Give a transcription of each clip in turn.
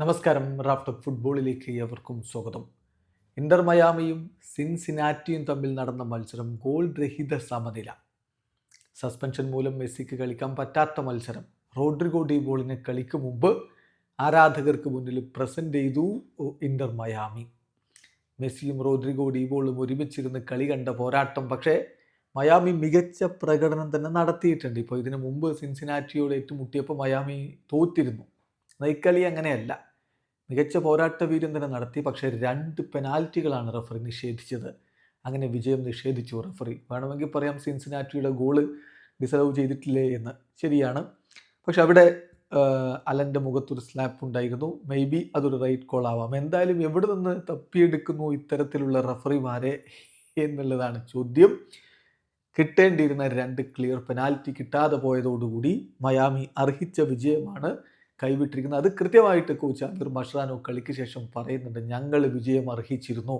നമസ്കാരം. റാഫ്റ്റർ ഫുട്ബോളിലേക്ക് ഏവർക്കും സ്വാഗതം. ഇന്റർ മയാമിയും സിൻസിനാറ്റിയും തമ്മിൽ നടന്ന മത്സരം ഗോൾ രഹിത സമനില. സസ്പെൻഷൻ മൂലം മെസ്സിക്ക് കളിക്കാൻ പറ്റാത്ത മത്സരം. റോഡ്രിഗോ ഡി ബോളിനെ കളിക്ക് മുമ്പ് ആരാധകർക്ക് മുന്നിൽ പ്രസന്റ് ചെയ്തു ഇന്റർ മയാമി. മെസ്സിയും റോഡ്രിഗോ ഡി ബോളും ഒരുമിച്ചിരുന്ന് കളി കണ്ട പോരാട്ടം പക്ഷേ മയാമി മികച്ച പ്രകടനം തന്നെ നടത്തിയിട്ടുണ്ട്. ഇപ്പോൾ ഇതിനു മുമ്പ് സിൻസിനാറ്റിയോട് ഏറ്റുമുട്ടിയപ്പോൾ മയാമി തോറ്റിരുന്നു. നൈക്കളി അങ്ങനെയല്ല. മികച്ച പോരാട്ട വീര്യം തന്നെ നടത്തി പക്ഷേ രണ്ട് പെനാൽറ്റികളാണ് റഫറി നിഷേധിച്ചത്. അങ്ങനെ വിജയം നിഷേധിച്ചു റഫറി. വേണമെങ്കിൽ പറയാം സിൻസിനാറ്റിയുടെ ഗോൾ ഡിസർവ് ചെയ്തിട്ടില്ലേ എന്ന്. ശരിയാണ്. പക്ഷെ അവിടെ അലന്റെ മുഖത്തൊരു സ്ലാപ്പ് ഉണ്ടായിരുന്നു. മേ ബി അതൊരു റൈറ്റ് കോൾ ആവാം. എന്തായാലും എവിടെ നിന്ന് തപ്പിയെടുക്കുന്നു ഇത്തരത്തിലുള്ള റഫറിമാരെ എന്നുള്ളതാണ് ചോദ്യം. കിട്ടേണ്ടിയിരുന്ന രണ്ട് ക്ലിയർ പെനാൽറ്റി കിട്ടാതെ പോയതോടുകൂടി മയാമി അർഹിച്ച വിജയമാണ് കൈവിട്ടിരിക്കുന്നത്. അത് കൃത്യമായിട്ട് കോച്ച് അമീർ മഷ്റാനോ കളിക്ക് ശേഷം പറയുന്നുണ്ട് ഞങ്ങൾ വിജയം അർഹിച്ചിരുന്നു.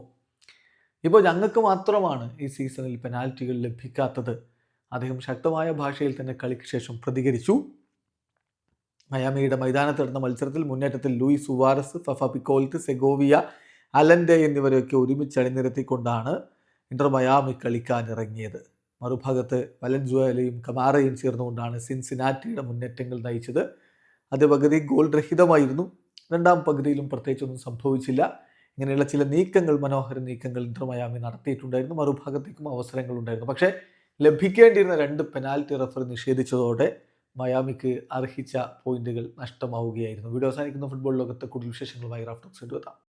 ഇപ്പോൾ ഞങ്ങൾക്ക് മാത്രമാണ് ഈ സീസണിൽ പെനാൽറ്റികൾ ലഭിക്കാത്തത്. അദ്ദേഹം ശക്തമായ ഭാഷയിൽ തന്നെ കളിക്ക് ശേഷം പ്രതികരിച്ചു. മയാമിയുടെ മൈതാനത്ത് നടന്ന മത്സരത്തിൽ മുന്നേറ്റത്തിൽ Luis Suarez Fafa Picault Segovia Allende എന്നിവരെയൊക്കെ ഒരുമിച്ച് അണിനിരത്തിക്കൊണ്ടാണ് ഇന്റർ മയാമി കളിക്കാനിറങ്ങിയത്. മറുഭാഗത്ത് വലൻജുവലയും കമാറയും ചേർന്നുകൊണ്ടാണ് സിൻസിനാറ്റിയുടെ മുന്നേറ്റങ്ങൾ നയിച്ചത്. ആദ്യ പകുതി ഗോൾ രഹിതമായിരുന്നു. രണ്ടാം പകുതിയിലും പ്രത്യേകിച്ചൊന്നും സംഭവിച്ചില്ല. ഇങ്ങനെയുള്ള ചില നീക്കങ്ങൾ മനോഹര നീക്കങ്ങൾ ഇന്റർ മയാമി നടത്തിയിട്ടുണ്ടായിരുന്നു. മറുഭാഗത്തേക്കും അവസരങ്ങൾ ഉണ്ടായിരുന്നു. പക്ഷേ ലഭിക്കേണ്ടിയിരുന്ന രണ്ട് പെനാൽറ്റി റഫറി നിഷേധിച്ചതോടെ മയാമിക്ക് അർഹിച്ച പോയിന്റുകൾ നഷ്ടമാവുകയായിരുന്നു. വീഡിയോ അവസാനിക്കുന്ന. ഫുട്ബോൾ ലോകത്തെ കൂടുതൽ വിശേഷങ്ങളുമായി റാഫ്റ്റോക്സ് എത്താം.